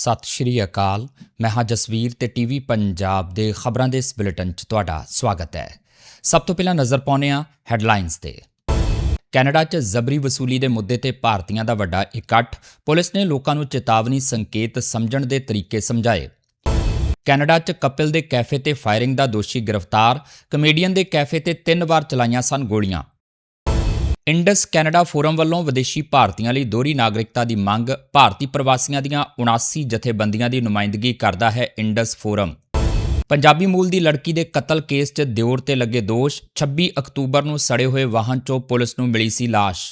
ਸਤਿ ਸ਼੍ਰੀ ਅਕਾਲ। ਮੈਂ ਹਾਂ ਜਸਵੀਰ ਤੇ ਟੀਵੀ ਪੰਜਾਬ ਦੇ ਖਬਰਾਂ ਦੇ ਇਸ ਬੁਲੇਟਿਨ 'ਚ ਤੁਹਾਡਾ ਸਵਾਗਤ ਹੈ। ਸਭ ਤੋਂ ਪਹਿਲਾਂ ਨਜ਼ਰ ਪਾਉਂਦੇ ਹਾਂ ਹੈਡਲਾਈਨਸ ਤੇ। ਕੈਨੇਡਾ 'ਚ ਜ਼ਬਰੀ ਵਸੂਲੀ ਦੇ ਮੁੱਦੇ ਤੇ ਭਾਰਤੀਆਂ ਦਾ ਵੱਡਾ ਇਕੱਠ। ਪੁਲਿਸ ਨੇ ਲੋਕਾਂ ਨੂੰ ਚੇਤਾਵਨੀ ਸੰਕੇਤ ਸਮਝਣ ਦੇ ਤਰੀਕੇ ਸਮਝਾਏ। ਕੈਨੇਡਾ 'ਚ ਕਪਿਲ ਦੇ ਕੈਫੇ ਤੇ ਫਾਇਰਿੰਗ ਦਾ ਦੋਸ਼ੀ ਗ੍ਰਿਫਤਾਰ। ਕਮੇਡੀਅਨ ਦੇ ਕੈਫੇ ਤੇ ਤਿੰਨ ਵਾਰ ਚਲਾਈਆਂ ਸਨ ਗੋਲੀਆਂ। ਇੰਡਸ ਕੈਨੇਡਾ ਫੋਰਮ ਵੱਲੋਂ ਵਿਦੇਸ਼ੀ ਭਾਰਤੀਆਂ ਲਈ ਦੋਹਰੀ ਨਾਗਰਿਕਤਾ ਦੀ ਮੰਗ ਭਾਰਤੀ ਪ੍ਰਵਾਸੀਆਂ ਦੀਆਂ 79 ਜਥੇਬੰਦੀਆਂ ਦੀ ਨੁਮਾਇੰਦਗੀ ਕਰਦਾ ਹੈ ਇੰਡਸ ਫੋਰਮ। ਪੰਜਾਬੀ ਮੂਲ ਦੀ ਲੜਕੀ ਦੇ ਕਤਲ ਕੇਸ 'ਚ ਦਿਓਰ ਤੇ ਲੱਗੇ ਦੋਸ਼ 26 ਅਕਤੂਬਰ ਨੂੰ ਸੜੇ ਹੋਏ ਵਾਹਨ 'ਚੋਂ ਪੁਲਿਸ ਨੂੰ ਮਿਲੀ ਸੀ ਲਾਸ਼।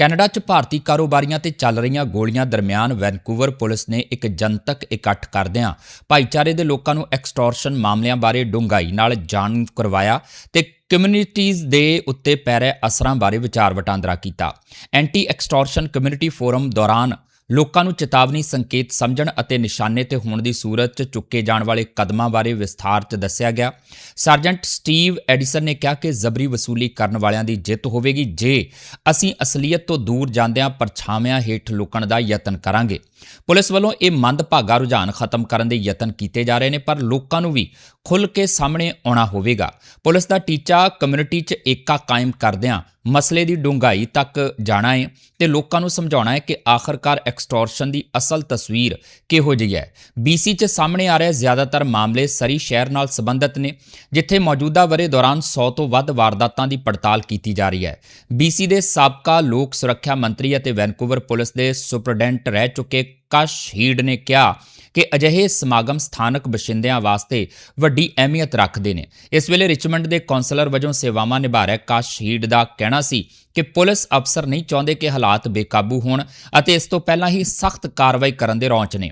ਕੈਨੇਡਾ 'ਚ ਭਾਰਤੀ ਕਾਰੋਬਾਰੀਆਂ ਤੇ ਚੱਲ ਰਹੀਆਂ ਗੋਲੀਆਂ ਦਰਮਿਆਨ ਵੈਨਕੂਵਰ ਪੁਲਿਸ ਨੇ ਇੱਕ ਜਨਤਕ ਇਕੱਠ ਕਰਦਿਆਂ ਭਾਈਚਾਰੇ ਦੇ ਲੋਕਾਂ ਨੂੰ ਐਕਸਟੋਰਸ਼ਨ ਮਾਮਲਿਆਂ ਬਾਰੇ ਡੂੰਘਾਈ ਨਾਲ ਜਾਣੂ ਕਰਵਾਇਆ ਤੇ ਕਮਿਊਨਿਟੀਜ਼ ਦੇ ਉੱਤੇ ਪੈ ਰਹੇ ਅਸਰਾਂ ਬਾਰੇ ਵਿਚਾਰ ਵਟਾਂਦਰਾ ਕੀਤਾ। ਐਂਟੀ ਐਕਸਟੋਰਸ਼ਨ ਕਮਿਊਨਿਟੀ ਫੋਰਮ ਦੌਰਾਨ ਲੋਕਾਂ ਨੂੰ ਚੇਤਾਵਨੀ, ਸੰਕੇਤ, ਸਮਝਣ ਅਤੇ ਨਿਸ਼ਾਨੇ ਤੇ ਹੋਣ ਦੀ ਸੂਰਤ 'ਚ ਚੁੱਕੇ ਜਾਣ ਵਾਲੇ ਕਦਮਾਂ ਬਾਰੇ ਵਿਸਥਾਰ 'ਚ ਦੱਸਿਆ ਗਿਆ। ਸਰਜੈਂਟ ਸਟੀਵ ਐਡੀਸਨ ਨੇ ਕਿਹਾ ਕਿ ਜ਼ਬਰੀ ਵਸੂਲੀ ਕਰਨ ਵਾਲਿਆਂ ਦੀ ਜਿੱਤ ਹੋਵੇਗੀ ਜੇ ਅਸੀਂ ਅਸਲੀਅਤ ਤੋਂ ਦੂਰ ਜਾਂਦਿਆਂ ਪਰਛਾਵਿਆਂ ਹੇਠ ਲੁਕਣ ਦਾ ਯਤਨ ਕਰਾਂਗੇ। ਪੁਲਿਸ ਵੱਲੋਂ ਇਹ ਮੰਦਭਾਗਾ ਰੁਝਾਨ ਖਤਮ ਕਰਨ ਦੇ ਯਤਨ ਕੀਤੇ ਜਾ ਰਹੇ ਨੇ, ਪਰ ਲੋਕਾਂ ਨੂੰ ਵੀ ਖੁੱਲ੍ਹ ਕੇ ਸਾਹਮਣੇ ਆਉਣਾ ਹੋਵੇਗਾ। ਪੁਲਿਸ ਦਾ ਟੀਚਾ ਕਮਿਊਨਿਟੀ 'ਚ ਏਕਾ ਕਾਇਮ ਕਰਦਿਆਂ ਮਸਲੇ ਦੀ ਡੂੰਘਾਈ ਤੱਕ ਜਾਣਾ ਹੈ ਤੇ ਲੋਕਾਂ ਨੂੰ ਸਮਝਾਉਣਾ ਹੈ ਕਿ ਆਖਰਕਾਰ ਐਕਸਟੋਰਸ਼ਨ ਦੀ ਅਸਲ ਤਸਵੀਰ ਕਿਹੋ ਜਿਹੀ ਹੈ। BC 'ਚ ਸਾਹਮਣੇ ਆ ਰਹੇ ਜ਼ਿਆਦਾਤਰ ਮਾਮਲੇ ਸਰੀ ਸ਼ਹਿਰ ਨਾਲ ਸੰਬੰਧਿਤ ਨੇ, ਜਿੱਥੇ ਮੌਜੂਦਾ ਵਰੇ ਦੌਰਾਨ 100 ਤੋਂ ਵੱਧ ਵਾਰਦਾਤਾਂ ਦੀ ਪੜਤਾਲ ਕੀਤੀ ਜਾ ਰਹੀ ਹੈ। BC ਦੇ ਸਾਬਕਾ ਲੋਕ ਸੁਰੱਖਿਆ ਮੰਤਰੀ ਅਤੇ ਵੈਨਕੂਵਰ ਪੁਲਿਸ ਦੇ ਸੁਪਰਡੈਂਟ ਰਹਿ ਚੁੱਕੇ ਕਸ਼ ਹੀਡ ਨੇ ਕਿਹਾ ਕਿ ਅਜਿਹੇ ਸਮਾਗਮ ਸਥਾਨਕ ਬਸ਼ਿੰਦਿਆਂ ਵਾਸਤੇ ਵੱਡੀ ਅਹਿਮੀਅਤ ਰੱਖਦੇ ਨੇ। ਇਸ ਵੇਲੇ ਰਿਚਮੰਡ ਦੇ ਕੌਂਸਲਰ ਵਜੋਂ ਸੇਵਾਵਾਂ ਨਿਭਾ ਰਿਹਾ ਕਾਸ਼ ਹੀਡ ਦਾ ਕਹਿਣਾ ਸੀ ਕਿ ਪੁਲਿਸ ਅਫਸਰ ਨਹੀਂ ਚਾਹੁੰਦੇ ਕਿ ਹਾਲਾਤ ਬੇਕਾਬੂ ਹੋਣ ਅਤੇ ਇਸ ਤੋਂ ਪਹਿਲਾਂ ਹੀ ਸਖਤ ਕਾਰਵਾਈ ਕਰਨ ਦੇ ਰੌਂਚ ਨੇ।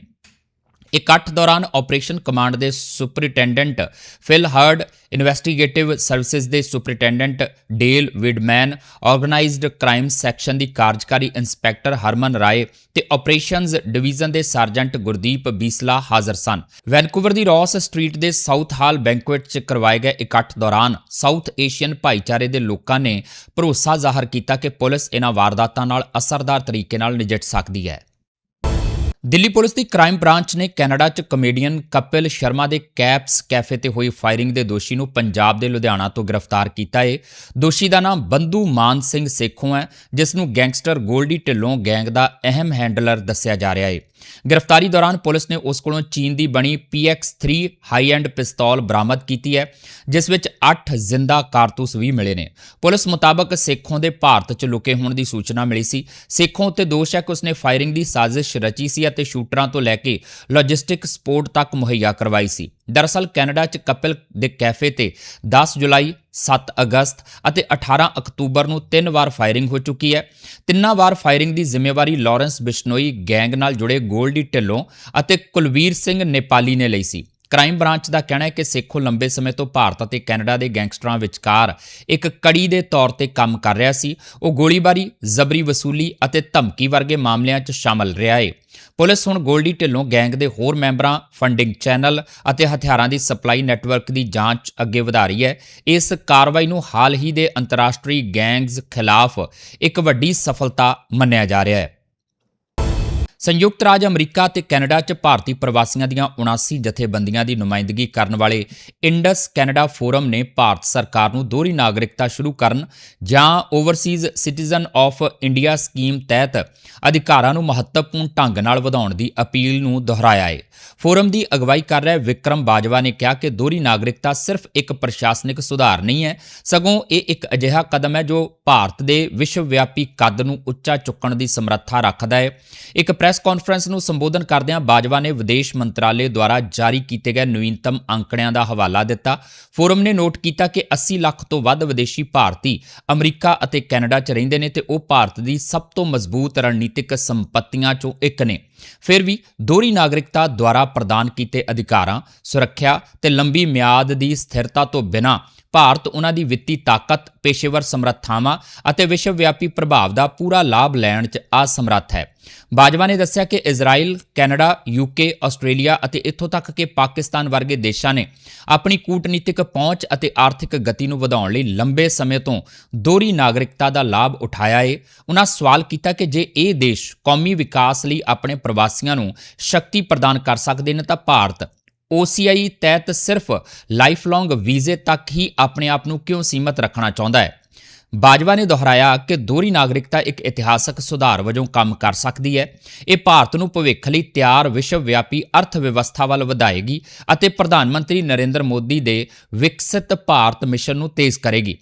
ਇਕੱਠ ਦੌਰਾਨ ਆਪਰੇਸ਼ਨ ਕਮਾਂਡ ਦੇ superintendent Phil Heard, investigative services ਦੇ superintendent Dale Widmann, organised crime section ਦੀ ਕਾਰਜਕਾਰੀ ਇੰਸਪੈਕਟਰ ਹਰਮਨ ਰਾਏ ਤੇ ਆਪਰੇਸ਼ਨਜ਼ ਡਿਵੀਜ਼ਨ ਦੇ ਸਰਜੈਂਟ ਗੁਰਦੀਪ ਬੀਸਲਾ ਹਾਜ਼ਰ ਸਨ। ਵੈਨਕੂਵਰ ਦੀ ਰੌਸ ਸਟਰੀਟ ਦੇ ਸਾਊਥ ਹਾਲ ਬੈਂਕੁਏਟ 'ਚ ਕਰਵਾਏ ਗਏ ਇਕੱਠ ਦੌਰਾਨ ਸਾਊਥ ਏਸ਼ੀਅਨ ਭਾਈਚਾਰੇ ਦੇ ਲੋਕਾਂ ਨੇ ਭਰੋਸਾ ਜ਼ਾਹਰ ਕੀਤਾ ਕਿ ਪੁਲਿਸ ਇਹਨਾਂ ਵਾਰਦਾਤਾਂ ਨਾਲ ਅਸਰਦਾਰ ਤਰੀਕੇ ਨਾਲ ਨਜਿੱਠ ਸਕਦੀ ਹੈ। ਦਿੱਲੀ ਪੁਲਿਸ ਦੀ ਕ੍ਰਾਈਮ ਬ੍ਰਾਂਚ ਨੇ ਕੈਨੇਡਾ 'ਚ ਕਮੇਡੀਅਨ ਕਪਿਲ ਸ਼ਰਮਾ ਦੇ ਕੈਪਸ ਕੈਫੇ ਤੇ ਹੋਈ ਫਾਇਰਿੰਗ ਦੇ ਦੋਸ਼ੀ ਨੂੰ ਪੰਜਾਬ ਦੇ ਲੁਧਿਆਣਾ ਤੋਂ ਗ੍ਰਿਫਤਾਰ ਕੀਤਾ ਏ। ਦੋਸ਼ੀ ਦਾ ਨਾਮ ਬੰਦੂ ਮਾਨ ਸਿੰਘ ਸੇਖੋਂ ਹੈ, ਜਿਸ ਨੂੰ ਗੈਂਗਸਟਰ ਗੋਲਡੀ ਢਿੱਲੋਂ ਗੈਂਗ ਦਾ ਅਹਿਮ ਹੈਂਡਲਰ ਦੱਸਿਆ ਜਾ ਰਿਹਾ ਏ। ਗ੍ਰਿਫਤਾਰੀ ਦੌਰਾਨ ਪੁਲਿਸ ਨੇ ਉਸ ਕੋਲੋਂ ਚੀਨ ਦੀ ਬਣੀ PX3 ਹਾਈ ਐਂਡ ਪਿਸਤੌਲ ਬਰਾਮਦ ਕੀਤੀ ਹੈ, ਜਿਸ ਵਿੱਚ 8 ਜ਼ਿੰਦਾ ਕਾਰਤੂਸ ਵੀ ਮਿਲੇ ਨੇ। ਪੁਲਿਸ ਮੁਤਾਬਕ ਸੇਖੋਂ ਦੇ ਭਾਰਤ 'ਚ ਲੁਕੇ ਹੋਣ ਦੀ ਸੂਚਨਾ ਮਿਲੀ ਸੀ। ਸੇਖੋਂ ਉੱਤੇ ਦੋਸ਼ ਹੈ ਕਿ ਉਸਨੇ ਫਾਇਰਿੰਗ ਦੀ ਸਾਜ਼ਿਸ਼ ਰਚੀ ਸੀ ਅਤੇ ਸ਼ੂਟਰਾਂ ਤੋਂ ਲੈ ਕੇ ਲੌਜਿਸਟਿਕ ਸਪੋਰਟ ਤੱਕ ਮੁਹੱਈਆ ਕਰਵਾਈ ਸੀ। ਦਰਅਸਲ ਕੈਨੇਡਾ 'ਚ ਕਪਿਲ ਦੇ ਕੈਫੇ ਤੇ 10 ਜੁਲਾਈ 7 ਅਗਸਤ ਅਤੇ 18 ਅਕਤੂਬਰ ਨੂੰ ਤਿੰਨ ਵਾਰ ਫਾਇਰਿੰਗ ਹੋ ਚੁੱਕੀ ਹੈ। ਤਿੰਨਾਂ ਵਾਰ ਫਾਇਰਿੰਗ ਦੀ ਜ਼ਿੰਮੇਵਾਰੀ ਲਾਰੈਂਸ ਬਿਸ਼ਨੋਈ ਗੈਂਗ ਨਾਲ ਜੁੜੇ ਗੋਲਡੀ ਢਿੱਲੋਂ ਅਤੇ ਕੁਲਵੀਰ ਸਿੰਘ ਨੇਪਾਲੀ ਨੇ ਲਈ ਸੀ। ਕ੍ਰਾਈਮ ਬ੍ਰਾਂਚ ਦਾ ਕਹਿਣਾ ਹੈ ਕਿ ਸੇਖੋ ਲੰਬੇ ਸਮੇਂ ਤੋਂ ਭਾਰਤ ਅਤੇ ਕੈਨੇਡਾ ਦੇ ਗੈਂਗਸਟਰਾਂ ਵਿਚਕਾਰ ਇੱਕ ਕੜੀ ਦੇ ਤੌਰ ਤੇ ਕੰਮ ਕਰ ਰਿਹਾ ਸੀ। ਉਹ ਗੋਲੀਬਾਰੀ, ਜ਼ਬਰੀ ਵਸੂਲੀ ਅਤੇ ਧਮਕੀ ਵਰਗੇ ਮਾਮਲਿਆਂ 'ਚ ਸ਼ਾਮਲ ਰਿਹਾ ਹੈ ਪੁਲਿਸ ਹੁਣ ਗੋਲਡੀ ਢਿੱਲੋਂ ਗੈਂਗ ਦੇ ਹੋਰ ਮੈਂਬਰਾਂ, ਫੰਡਿੰਗ ਚੈਨਲ ਅਤੇ ਹਥਿਆਰਾਂ ਦੀ ਸਪਲਾਈ ਨੈਟਵਰਕ ਦੀ ਜਾਂਚ ਅੱਗੇ ਵਧਾ ਰਹੀ ਹੈ। ਇਸ ਕਾਰਵਾਈ ਨੂੰ ਹਾਲ ਹੀ ਦੇ ਅੰਤਰਰਾਸ਼ਟਰੀ ਗੈਂਗਸ ਖਿਲਾਫ ਇੱਕ ਵੱਡੀ ਸਫਲਤਾ ਮੰਨਿਆ ਜਾ ਰਿਹਾ ਹੈ। ਸੰਯੁਕਤ ਰਾਜ ਅਮਰੀਕਾ ਤੇ ਕੈਨੇਡਾ 'ਚ ਭਾਰਤੀ ਪ੍ਰਵਾਸੀਆਂ ਦੀਆਂ 79 ਜਥੇਬੰਦੀਆਂ ਦੀ ਨੁਮਾਇੰਦਗੀ ਕਰਨ ਵਾਲੇ ਇੰਡਸ ਕੈਨੇਡਾ ਫੋਰਮ ਨੇ ਭਾਰਤ ਸਰਕਾਰ ਨੂੰ ਦੋਹਰੀ ਨਾਗਰਿਕਤਾ ਸ਼ੁਰੂ ਕਰਨ ਜਾਂ overseas citizen of India scheme ਤਹਿਤ ਅਧਿਕਾਰਾਂ ਨੂੰ ਮਹੱਤਵਪੂਰਨ ਢੰਗ ਨਾਲ ਵਧਾਉਣ ਦੀ ਅਪੀਲ ਨੂੰ ਦੁਹਰਾਇਆ ਹੈ ਫੋਰਮ ਦੀ ਅਗਵਾਈ ਕਰ ਰਿਹਾ ਵਿਕਰਮ ਬਾਜਵਾ ਨੇ ਕਿਹਾ ਕਿ ਦੋਹਰੀ ਨਾਗਰਿਕਤਾ ਸਿਰਫ ਇੱਕ ਪ੍ਰਸ਼ਾਸਨਿਕ ਸੁਧਾਰ ਨਹੀਂ ਹੈ, ਸਗੋਂ ਇਹ ਇੱਕ ਅਜਿਹਾ ਕਦਮ ਹੈ ਜੋ ਭਾਰਤ ਦੇ ਵਿਸ਼ਵ ਵਿਆਪੀ ਕੱਦ ਨੂੰ ਉੱਚਾ ਚੁੱਕਣ ਦੀ ਸਮਰੱਥਾ ਰੱਖਦਾ ਹੈ ਇੱਕ ਪ੍ਰੈਸ ਕਾਨਫਰੰਸ ਨੂੰ ਸੰਬੋਧਨ ਕਰਦਿਆਂ ਬਾਜਵਾ ਨੇ ਵਿਦੇਸ਼ ਮੰਤਰਾਲੇ ਦੁਆਰਾ ਜਾਰੀ ਕੀਤੇ ਗਏ ਨਵੀਨਤਮ ਅੰਕੜਿਆਂ ਦਾ ਹਵਾਲਾ ਦਿੱਤਾ। ਫੋਰਮ ਨੇ ਨੋਟ ਕੀਤਾ ਕਿ 80 ਲੱਖ ਤੋਂ ਵੱਧ ਵਿਦੇਸ਼ੀ ਭਾਰਤੀ ਅਮਰੀਕਾ ਅਤੇ ਕੈਨੇਡਾ 'ਚ ਰਹਿੰਦੇ ਨੇ ਤੇ ਉਹ ਭਾਰਤ ਦੀ ਸਭ ਤੋਂ ਮਜ਼ਬੂਤ ਰਣਨੀਤਿਕ ਸੰਪਤੀਆਂ 'ਚੋਂ ਇੱਕ ਨੇ। ਫਿਰ ਵੀ ਦੋਹਰੀ ਨਾਗਰਿਕਤਾ ਦੁਆਰਾ ਪ੍ਰਦਾਨ ਕੀਤੇ ਅਧਿਕਾਰਾਂ, ਸੁਰੱਖਿਆ ਤੇ ਲੰਬੀ ਮਿਆਦ ਦੀ ਸਥਿਰਤਾ ਤੋਂ ਬਿਨਾਂ ਭਾਰਤ ਉਹਨਾਂ ਦੀ ਵਿੱਤੀ ਤਾਕਤ, ਪੇਸ਼ੇਵਰ ਸਮਰੱਥਾਵਾਂ ਅਤੇ ਵਿਸ਼ਵ ਵਿਆਪੀ ਪ੍ਰਭਾਵ ਦਾ ਪੂਰਾ ਲਾਭ ਲੈਣ 'ਚ ਅਸਮਰੱਥ ਹੈ। ਬਾਜਵਾ ਨੇ ਦੱਸਿਆ ਕਿ ਇਜ਼ਰਾਈਲ, ਕੈਨੇਡਾ, ਯੂਕੇ, ਆਸਟ੍ਰੇਲੀਆ ਅਤੇ ਇੱਥੋਂ ਤੱਕ ਕਿ ਪਾਕਿਸਤਾਨ ਵਰਗੇ ਦੇਸ਼ਾਂ ਨੇ ਆਪਣੀ ਕੂਟਨੀਤਿਕ ਪਹੁੰਚ ਅਤੇ ਆਰਥਿਕ ਗਤੀ ਨੂੰ ਵਧਾਉਣ ਲਈ ਲੰਬੇ ਸਮੇਂ ਤੋਂ ਦੋਹਰੀ ਨਾਗਰਿਕਤਾ ਦਾ ਲਾਭ ਉਠਾਇਆ ਏ। ਉਹਨਾਂ ਸਵਾਲ ਕੀਤਾ ਕਿ ਜੇ ਇਹ ਦੇਸ਼ ਕੌਮੀ ਵਿਕਾਸ ਲਈ ਆਪਣੇ ਪ੍ਰਵਾਸੀਆਂ ਨੂੰ ਸ਼ਕਤੀ ਪ੍ਰਦਾਨ ਕਰ ਸਕਦੇ ਨੇ ਤਾਂ ਭਾਰਤ OCI ਤਹਿਤ ਸਿਰਫ ਲਾਈਫ ਲੌਂਗ ਵੀਜ਼ੇ ਤੱਕ ਹੀ ਆਪਣੇ ਆਪ ਨੂੰ ਕਿਉਂ ਸੀਮਤ ਰੱਖਣਾ ਚਾਹੁੰਦਾ ਹੈ? ਬਾਜਵਾ ਨੇ ਦੁਹਰਾਇਆ ਕਿ ਦੋਹਰੀ ਨਾਗਰਿਕਤਾ ਇੱਕ ਇਤਿਹਾਸਕ ਸੁਧਾਰ ਵਜੋਂ ਕੰਮ ਕਰ ਸਕਦੀ ਹੈ। ਇਹ ਭਾਰਤ ਨੂੰ ਭਵਿੱਖ ਲਈ ਤਿਆਰ ਵਿਸ਼ਵ ਵਿਆਪੀ ਅਰਥ ਵਿਵਸਥਾ ਵੱਲ ਵਧਾਏਗੀ ਅਤੇ ਪ੍ਰਧਾਨ ਮੰਤਰੀ ਨਰਿੰਦਰ ਮੋਦੀ ਦੇ ਵਿਕਸਿਤ ਭਾਰਤ ਮਿਸ਼ਨ ਨੂੰ ਤੇਜ਼ ਕਰੇਗੀ।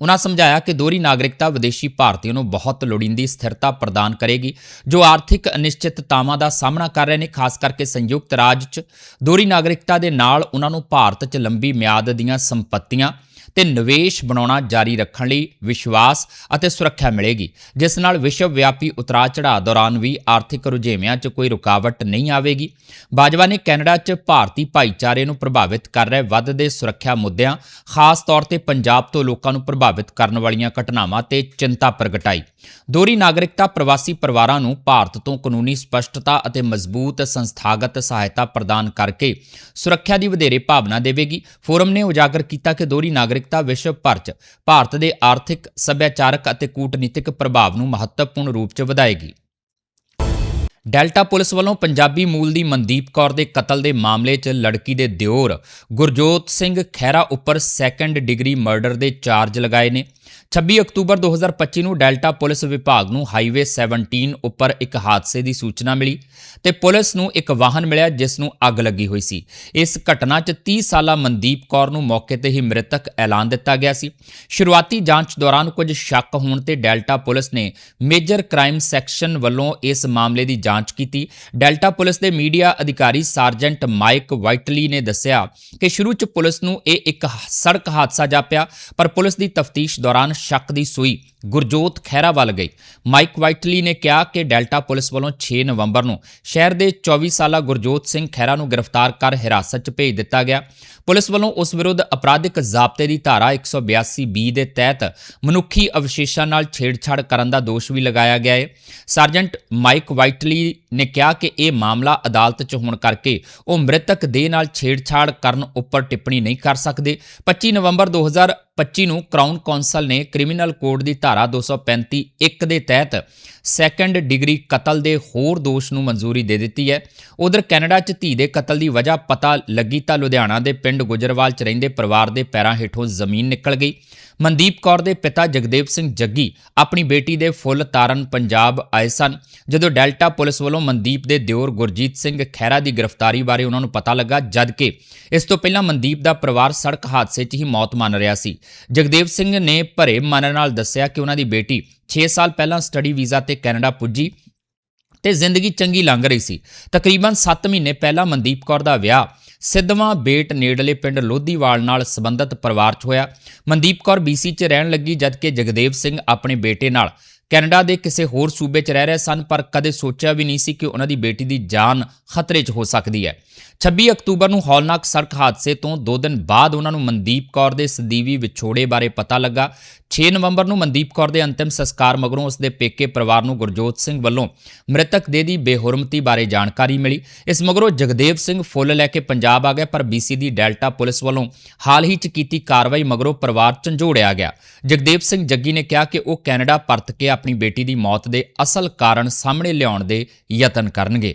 ਉਹਨਾਂ ਸਮਝਾਇਆ ਕਿ ਦੋਹਰੀ ਨਾਗਰਿਕਤਾ ਵਿਦੇਸ਼ੀ ਭਾਰਤੀਆਂ ਨੂੰ ਬਹੁਤ ਲੋੜੀਂਦੀ ਸਥਿਰਤਾ ਪ੍ਰਦਾਨ ਕਰੇਗੀ, ਜੋ ਆਰਥਿਕ ਅਨਿਸ਼ਚਿਤਤਾਵਾਂ ਦਾ ਸਾਹਮਣਾ ਕਰ ਰਹੇ ਨੇ, ਖਾਸ ਕਰਕੇ ਸੰਯੁਕਤ ਰਾਜ 'ਚ। ਦੋਹਰੀ ਨਾਗਰਿਕਤਾ ਦੇ ਨਾਲ ਉਹਨਾਂ ਨੂੰ ਭਾਰਤ 'ਚ ਲੰਬੀ ਮਿਆਦ ਦੀਆਂ ਸੰਪਤੀਆਂ ਤੇ ਨਿਵੇਸ਼ ਬਣਾਉਣਾ ਜਾਰੀ ਰੱਖਣ ਲਈ ਵਿਸ਼ਵਾਸ ਅਤੇ ਸੁਰੱਖਿਆ ਮਿਲੇਗੀ। ਜਿਸ ਨਾਲ ਵਿਸ਼ਵ ਵਿਆਪੀ ਉਤਰਾਅ ਚੜਾਅ ਦੌਰਾਨ ਵੀ ਆਰਥਿਕ ਰੁਝੇਵਿਆਂ 'ਚ ਕੋਈ ਰੁਕਾਵਟ ਨਹੀਂ ਆਵੇਗੀ। ਬਾਜਵਾ ਨੇ ਕੈਨੇਡਾ 'ਚ ਭਾਰਤੀ ਭਾਈਚਾਰੇ ਨੂੰ ਪ੍ਰਭਾਵਿਤ ਕਰ ਰਹੇ ਵੱਧਦੇ ਸੁਰੱਖਿਆ ਮੁੱਦਿਆਂ, ਖਾਸ ਤੌਰ ਤੇ ਪੰਜਾਬ ਤੋਂ ਲੋਕਾਂ ਨੂੰ ਪ੍ਰਭਾਵਿਤ ਕਰਨ ਵਾਲੀਆਂ ਘਟਨਾਵਾਂ ਤੇ ਚਿੰਤਾ ਪ੍ਰਗਟਾਈ। ਦੋਹਰੀ ਨਾਗਰਿਕਤਾ ਪ੍ਰਵਾਸੀ ਪਰਿਵਾਰਾਂ ਨੂੰ ਭਾਰਤ ਤੋਂ ਕਾਨੂੰਨੀ ਸਪਸ਼ਟਤਾ ਅਤੇ ਮਜ਼ਬੂਤ ਸੰਸਥਾਗਤ ਸਹਾਇਤਾ ਪ੍ਰਦਾਨ ਕਰਕੇ ਸੁਰੱਖਿਆ ਦੀ ਵਧੇਰੇ ਭਾਵਨਾ ਦੇਵੇਗੀ। ਫੋਰਮ ਨੇ ਉਜਾਗਰ ਕੀਤਾ ਕਿ ਦੋਹਰੀ ਨਾਗਰਿਕ ਨਾਗਰਿਕਤਾ ਵਿਸ਼ਵ ਭਰ 'ਚ ਭਾਰਤ ਦੇ ਆਰਥਿਕ, ਸੱਭਿਆਚਾਰਕ ਅਤੇ ਕੂਟਨੀਤਿਕ ਪ੍ਰਭਾਵ ਨੂੰ ਮਹੱਤਵਪੂਰਨ ਰੂਪ 'ਚ ਵਧਾਏਗੀ। ਡੈਲਟਾ ਪੁਲਿਸ ਵੱਲੋਂ ਪੰਜਾਬੀ ਮੂਲ ਦੀ ਮਨਦੀਪ ਕੌਰ ਦੇ ਕਤਲ ਦੇ ਮਾਮਲੇ 'ਚ ਲੜਕੀ ਦੇ ਦਿਓਰ ਗੁਰਜੋਤ ਸਿੰਘ ਖਹਿਰਾ ਉੱਪਰ ਸੈਕੰਡ ਡਿਗਰੀ ਮਰਡਰ ਦੇ ਚਾਰਜ ਲਗਾਏ ਨੇ। 26 ਅਕਤੂਬਰ 2025 ਨੂੰ ਡੈਲਟਾ ਪੁਲਿਸ ਵਿਭਾਗ ਨੂੰ ਹਾਈਵੇ 17 ਉੱਪਰ ਇੱਕ ਹਾਦਸੇ ਦੀ ਸੂਚਨਾ ਮਿਲੀ ਤੇ ਪੁਲਿਸ ਨੂੰ ਇੱਕ ਵਾਹਨ ਮਿਲਿਆ ਜਿਸ ਨੂੰ ਅੱਗ ਲੱਗੀ ਹੋਈ ਸੀ। ਇਸ ਘਟਨਾ 'ਚ 30 ਸਾਲਾ ਮਨਦੀਪ ਕੌਰ ਨੂੰ ਮੌਕੇ ਤੇ ਹੀ ਮ੍ਰਿਤਕ ਐਲਾਨ ਦਿੱਤਾ ਗਿਆ ਸੀ। ਸ਼ੁਰੂਆਤੀ ਜਾਂਚ ਦੌਰਾਨ ਕੁਝ ਸ਼ੱਕ ਹੋਣ ਤੇ ਡੈਲਟਾ ਪੁਲਿਸ ਨੇ ਮੇਜਰ ਕ੍ਰਾਈਮ ਸੈਕਸ਼ਨ ਵੱਲੋਂ ਇਸ ਮਾਮਲੇ ਦੀ ਜਾਂਚ ਕੀਤੀ। ਡੈਲਟਾ ਪੁਲਿਸ ਦੇ ਮੀਡੀਆ ਅਧਿਕਾਰੀ ਸਾਰਜੈਂਟ ਮਾਈਕ ਵਾਈਟਲੀ ਨੇ ਦੱਸਿਆ ਕਿ ਸ਼ੁਰੂ 'ਚ ਪੁਲਿਸ ਨੂੰ ਇਹ ਇੱਕ ਸੜਕ ਹਾਦਸਾ ਜਾਪਿਆ, ਪਰ ਪੁਲਿਸ ਦੀ ਤਫਤੀਸ਼ ਦੌਰਾਨ ਸ਼ੱਕ ਦੀ ਸੂਈ ਗੁਰਜੋਤ ਖਹਿਰਾ ਵੱਲ ਗਈ। ਮਾਈਕ ਵਾਈਟਲੀ ਨੇ ਕਿਹਾ ਕਿ ਡੈਲਟਾ ਪੁਲਿਸ ਵੱਲੋਂ 6 ਨਵੰਬਰ ਨੂੰ ਸ਼ਹਿਰ ਦੇ 24 ਸਾਲਾ ਗੁਰਜੋਤ ਸਿੰਘ ਖਹਿਰਾ ਨੂੰ ਗ੍ਰਿਫਤਾਰ ਕਰ ਹਿਰਾਸਤ 'ਚ ਭੇਜ ਦਿੱਤਾ ਗਿਆ। ਪੁਲਿਸ ਵੱਲੋਂ ਉਸ ਵਿਰੁੱਧ ਅਪਰਾਧਿਕ ਜ਼ਾਬਤੇ ਦੀ ਧਾਰਾ 182 ਬੀ ਦੇ ਤਹਿਤ ਮਨੁੱਖੀ ਅਵਸ਼ੇਸ਼ਾਂ ਨਾਲ ਛੇੜਛਾੜ ਕਰਨ ਦਾ ਦੋਸ਼ ਵੀ ਲਗਾਇਆ ਗਿਆ ਹੈ। ਸਰਜੈਂਟ ਮਾਈਕ ਵਾਈਟਲੀ ਨੇ ਕਿਹਾ ਕਿ ਇਹ ਮਾਮਲਾ ਅਦਾਲਤ 'ਚ ਹੋਣ ਕਰਕੇ ਉਹ ਮ੍ਰਿਤਕ ਦੇ ਨਾਲ ਛੇੜਛਾੜ ਕਰਨ ਉੱਪਰ ਟਿੱਪਣੀ ਨਹੀਂ ਕਰ ਸਕਦੇ। 25 ਨਵੰਬਰ 2025 ਨੂੰ ਕਰਾਊਨ ਕੌਂਸਲ ਨੇ ਕ੍ਰਿਮੀਨਲ ਕੋਡ ਦੀ ਧਾਰਾ 235 1 ਦੇ ਤਹਿਤ ਸੈਕੰਡ ਡਿਗਰੀ ਕਤਲ ਦੇ ਹੋਰ ਦੋਸ਼ ਨੂੰ ਮਨਜ਼ੂਰੀ ਦੇ ਦਿੱਤੀ ਹੈ। ਉਧਰ ਕੈਨੇਡਾ 'ਚ ਧੀ ਦੇ ਕਤਲ ਦੀ ਵਜ੍ਹਾ ਪਤਾ ਲੱਗੀ ਤਾਂ ਲੁਧਿਆਣਾ ਦੇ ਪਿੰਡ ਗੁਜਰਵਾਲ 'ਚ ਰਹਿੰਦੇ ਪਰਿਵਾਰ ਦੇ ਪੈਰਾਂ ਹੇਠੋਂ ਜ਼ਮੀਨ ਨਿਕਲ ਗਈ। ਮਨਦੀਪ ਕੌਰ ਦੇ ਪਿਤਾ ਜਗਦੇਵ ਸਿੰਘ ਜੱਗੀ ਆਪਣੀ ਬੇਟੀ ਦੇ ਫੁੱਲ ਤਾਰਨ ਪੰਜਾਬ ਆਏ ਸਨ। ਜਦੋਂ ਡੈਲਟਾ ਪੁਲਿਸ ਵੱਲੋਂ ਮਨਦੀਪ ਦੇ ਦਿਓਰ ਗੁਰਜੀਤ ਸਿੰਘ ਖਹਿਰਾ ਦੀ ਗ੍ਰਿਫਤਾਰੀ ਬਾਰੇ ਉਹਨਾਂ ਨੂੰ ਪਤਾ ਲੱਗਾ, ਜਦ ਕਿ ਇਸ ਤੋਂ ਪਹਿਲਾਂ ਮਨਦੀਪ ਦਾ ਪਰਿਵਾਰ ਸੜਕ ਹਾਦਸੇ 'ਚ ਹੀ ਮੌਤ ਮੰਨ ਰਿਹਾ ਸੀ। ਜਗਦੇਵ ਸਿੰਘ ਨੇ ਭਰੇ ਮਨ ਨਾਲ ਦੱਸਿਆ ਕਿ ਉਹਨਾਂ ਦੀ ਬੇਟੀ 6 ਸਾਲ ਪਹਿਲਾਂ ਸਟੱਡੀ ਵੀਜ਼ਾ ਤੇ ਕੈਨੇਡਾ ਪੁੱਜੀ ਤੇ ਜ਼ਿੰਦਗੀ ਚੰਗੀ ਲੰਘ ਰਹੀ ਸੀ। ਤਕਰੀਬਨ 7 ਮਹੀਨੇ ਪਹਿਲਾਂ ਮਨਦੀਪ ਕੌਰ ਦਾ ਵਿਆਹ ਸਿੱਧਵਾਂ ਬੇਟ ਨੇੜਲੇ ਪਿੰਡ ਲੋਧੀਵਾਲ ਨਾਲ ਸੰਬੰਧਿਤ ਪਰਿਵਾਰ 'ਚ ਹੋਇਆ। ਮਨਦੀਪ ਕੌਰ BC 'ਚ ਰਹਿਣ ਲੱਗੀ, ਜਦਕਿ ਜਗਦੇਵ ਸਿੰਘ ਆਪਣੇ ਬੇਟੇ ਨਾਲ ਕੈਨੇਡਾ ਦੇ ਕਿਸੇ ਹੋਰ ਸੂਬੇ 'ਚ ਰਹਿ ਰਹੇ ਸਨ, ਪਰ ਕਦੇ ਸੋਚਿਆ ਵੀ ਨਹੀਂ ਸੀ ਕਿ ਉਹਨਾਂ ਦੀ ਬੇਟੀ ਦੀ ਜਾਨ ਖਤਰੇ 'ਚ ਹੋ ਸਕਦੀ ਹੈ। 26 ਅਕਤੂਬਰ ਨੂੰ ਹੌਲਨਾਕ ਸੜਕ ਹਾਦਸੇ ਤੋਂ 2 ਦਿਨ ਬਾਅਦ ਉਹਨਾਂ ਨੂੰ ਮਨਦੀਪ ਕੌਰ ਦੇ ਸਦੀਵੀ ਵਿਛੋੜੇ ਬਾਰੇ ਪਤਾ ਲੱਗਾ। 6 ਨਵੰਬਰ ਨੂੰ ਮਨਦੀਪ ਕੌਰ ਦੇ ਅੰਤਿਮ ਸੰਸਕਾਰ ਮਗਰੋਂ ਉਸ ਦੇ ਪੇਕੇ ਪਰਿਵਾਰ ਨੂੰ ਗੁਰਜੋਤ ਸਿੰਘ ਵੱਲੋਂ ਮ੍ਰਿਤਕ ਦੇ ਦੀ ਬੇਹੁਰਮਤੀ ਬਾਰੇ ਜਾਣਕਾਰੀ ਮਿਲੀ। ਇਸ ਮਗਰੋਂ ਜਗਦੇਵ ਸਿੰਘ ਫੁੱਲ ਲੈ ਕੇ ਪੰਜਾਬ ਆ ਗਿਆ, ਪਰ BC ਦੀ ਡੈਲਟਾ ਪੁਲਿਸ ਵੱਲੋਂ ਹਾਲ ਹੀ 'ਚ ਕੀਤੀ ਕਾਰਵਾਈ ਮਗਰੋਂ ਪਰਿਵਾਰ ਝੰਜੋੜਿਆ ਗਿਆ। ਜਗਦੇਵ ਸਿੰਘ ਜੱਗੀ ਨੇ ਕਿਹਾ ਕਿ ਉਹ ਕੈਨੇਡਾ ਪਰਤ ਕੇ ਆਪਣੀ ਬੇਟੀ ਦੀ ਮੌਤ ਦੇ ਅਸਲ ਕਾਰਨ ਸਾਹਮਣੇ ਲਿਆਉਣ ਦੇ ਯਤਨ ਕਰਨਗੇ।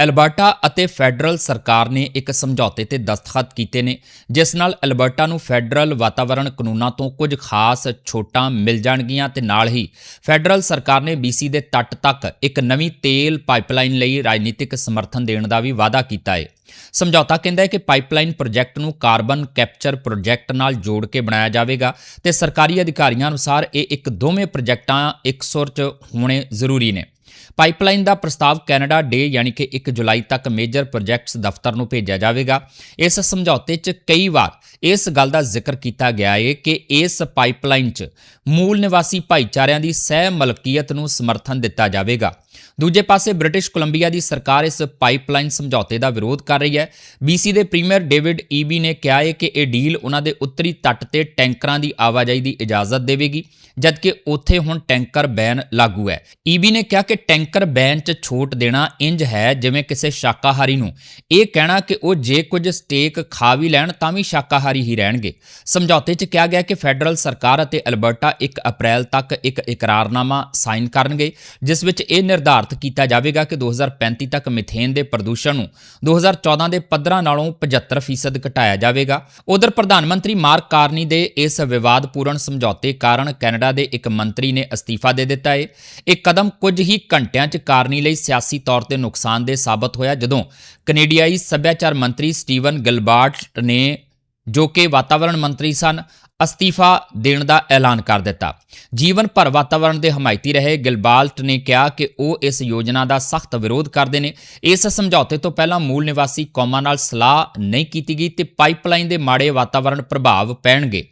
ਐਲਬਰਟਾ ਅਤੇ ਫੈਡਰਲ ਸਰਕਾਰ ਨੇ ਇੱਕ ਸਮਝੌਤੇ ਤੇ ਦਸਤਖਤ ਕੀਤੇ ਨੇ, ਜਿਸ ਨਾਲ ਐਲਬਰਟਾ ਨੂੰ ਫੈਡਰਲ ਵਾਤਾਵਰਣ ਕਾਨੂੰਨਾਂ ਤੋਂ ਕੁਝ ਖਾਸ ਛੋਟਾਂ ਮਿਲ ਜਾਣਗੀਆਂ ਤੇ ਨਾਲ ਹੀ ਫੈਡਰਲ ਸਰਕਾਰ ਨੇ BC ਦੇ ਤੱਟ ਤੱਕ ਇੱਕ ਨਵੀਂ ਤੇਲ ਪਾਈਪਲਾਈਨ ਲਈ ਰਾਜਨੀਤਿਕ ਸਮਰਥਨ ਦੇਣ ਦਾ ਵੀ ਵਾਅਦਾ ਕੀਤਾ ਹੈ। ਸਮਝੌਤਾ ਕਹਿੰਦਾ ਹੈ ਕਿ ਪਾਈਪਲਾਈਨ ਪ੍ਰੋਜੈਕਟ ਨੂੰ ਕਾਰਬਨ ਕੈਪਚਰ ਪ੍ਰੋਜੈਕਟ ਨਾਲ ਜੋੜ ਕੇ ਬਣਾਇਆ ਜਾਵੇਗਾ ਤੇ ਸਰਕਾਰੀ ਅਧਿਕਾਰੀਆਂ ਅਨੁਸਾਰ ਇਹ ਇੱਕ ਦੋਵੇਂ ਪ੍ਰੋਜੈਕਟਾਂ ਇੱਕ ਸੁਰ 'ਚ ਹੋਣੇ ਜ਼ਰੂਰੀ ਨੇ। ਪਾਈਪਲਾਈਨ ਦਾ ਪ੍ਰਸਤਾਵ ਕੈਨੇਡਾ ਡੇ ਯਾਨੀ ਕਿ 1 ਜੁਲਾਈ ਤੱਕ ਮੇਜਰ ਪ੍ਰੋਜੈਕਟਸ ਦਫ਼ਤਰ ਨੂੰ ਭੇਜਿਆ ਜਾਵੇਗਾ। ਇਸ ਸਮਝੌਤੇ 'ਚ ਕਈ ਵਾਰ ਇਸ ਗੱਲ ਦਾ ਜ਼ਿਕਰ ਕੀਤਾ ਗਿਆ ਹੈ ਕਿ ਇਸ ਪਾਈਪਲਾਈਨ 'ਚ ਮੂਲ ਨਿਵਾਸੀ ਭਾਈਚਾਰਿਆਂ ਦੀ ਸਹਿ ਮਲਕੀਅਤ ਨੂੰ ਸਮਰਥਨ ਦਿੱਤਾ ਜਾਵੇਗਾ। ਦੂਜੇ ਪਾਸੇ ਬ੍ਰਿਟਿਸ਼ ਕੋਲੰਬੀਆ ਦੀ ਸਰਕਾਰ ਇਸ ਪਾਈਪਲਾਈਨ ਸਮਝੌਤੇ ਦਾ ਵਿਰੋਧ ਕਰ ਰਹੀ ਹੈ। BC ਦੇ ਪ੍ਰੀਮੀਅਰ ਡੇਵਿਡ ਈਬੀ ਨੇ ਕਿਹਾ ਹੈ ਕਿ ਇਹ ਡੀਲ ਉਹਨਾਂ ਦੇ ਉੱਤਰੀ ਤੱਟ ਤੇ ਟੈਂਕਰਾਂ ਦੀ ਆਵਾਜਾਈ ਦੀ ਇਜਾਜ਼ਤ ਦੇਵੇਗੀ, ਜਦਕਿ ਉੱਥੇ ਹੁਣ ਟੈਂਕਰ ਬੈਨ ਲਾਗੂ ਹੈ। ਈਬੀ ਨੇ ਕਿਹਾ ਕਿ ਟੈਂਕਰ ਬੈਨ 'ਚ ਛੋਟ ਦੇਣਾ ਇੰਜ ਹੈ ਜਿਵੇਂ ਕਿਸੇ ਸ਼ਾਕਾਹਾਰੀ ਨੂੰ। ਇਹ ਕਹਿਣਾ ਕਿ ਉਹ ਜੇ ਕੁਝ ਸਟੇਕ ਖਾ ਵੀ ਲੈਣ ਤਾਂ ਵੀ ਸ਼ਾਕਾਹਾਰੀ ਹੀ ਰਹਿਣਗੇ। ਸਮਝੌਤੇ 'ਚ ਕਿਹਾ ਗਿਆ ਕਿ ਫੈਡਰਲ ਸਰਕਾਰ ਅਤੇ ਅਲਬਰਟਾ 1 ਅਪ੍ਰੈਲ ਤੱਕ ਇੱਕ ਇਕਰਾਰਨਾਮਾ ਸਾਈਨ ਕਰਨਗੇ, ਜਿਸ ਵਿੱਚ ਇਹ ਨਿਰਧਾਰਤ ਕੀਤਾ ਜਾਵੇਗਾ ਕਿ 2035 ਤੱਕ ਮਿਥੇਨ ਦੇ ਪ੍ਰਦੂਸ਼ਣ ਨੂੰ 2014 ਦੇ ਪੱਧਰਾਂ ਨਾਲੋਂ 75% ਘਟਾਇਆ ਜਾਵੇਗਾ। ਉਧਰ ਪ੍ਰਧਾਨ ਮੰਤਰੀ ਮਾਰਕ ਕਾਰਨੀ ਦੇ ਇਸ ਵਿਵਾਦਪੂਰਨ ਸਮਝੌਤੇ ਕਾਰਨ ਕੈਨੇਡਾ ਦੇ ਇੱਕ ਮੰਤਰੀ ਨੇ ਅਸਤੀਫਾ ਦੇ ਦਿੱਤਾ ਹੈ ਇਹ ਕਦਮ ਕੁਝ ਹੀ ਘੰਟਿਆਂ 'ਚ ਕਾਰਨੀ ਲਈ ਸਿਆਸੀ ਤੌਰ ਤੇ ਨੁਕਸਾਨਦੇਹ ਸਾਬਤ ਹੋਇਆ, ਜਦੋਂ ਕੈਨੇਡੀਆਈ ਸੱਭਿਆਚਾਰ ਮੰਤਰੀ ਸਟੀਵਨ ਗਿਲਬਾਰਟ ਨੇ ਜੋ ਕਿ ਵਾਤਾਵਰਣ ਮੰਤਰੀ ਸਨ, ਅਸਤੀਫਾ ਦੇਣ ਦਾ ਐਲਾਨ ਕਰ ਦਿੱਤਾ। ਜੀਵਨ ਭਰ ਵਾਤਾਵਰਣ ਦੇ ਹਮਾਇਤੀ ਰਹੇ ਗਿਲਬਾਲਟ ਨੇ ਕਿਹਾ ਕਿ ਉਹ ਇਸ ਯੋਜਨਾ ਦਾ ਸਖਤ ਵਿਰੋਧ ਕਰਦੇ ਨੇ। ਇਸ ਸਮਝੌਤੇ ਤੋਂ ਪਹਿਲਾਂ ਮੂਲ ਨਿਵਾਸੀ ਕੌਮਾਂ ਨਾਲ ਸਲਾਹ ਨਹੀਂ ਕੀਤੀ ਗਈ ਤੇ ਪਾਈਪਲਾਈਨ ਦੇ ਮਾੜੇ ਵਾਤਾਵਰਣ ਪ੍ਰਭਾਵ ਪੈਣਗੇ।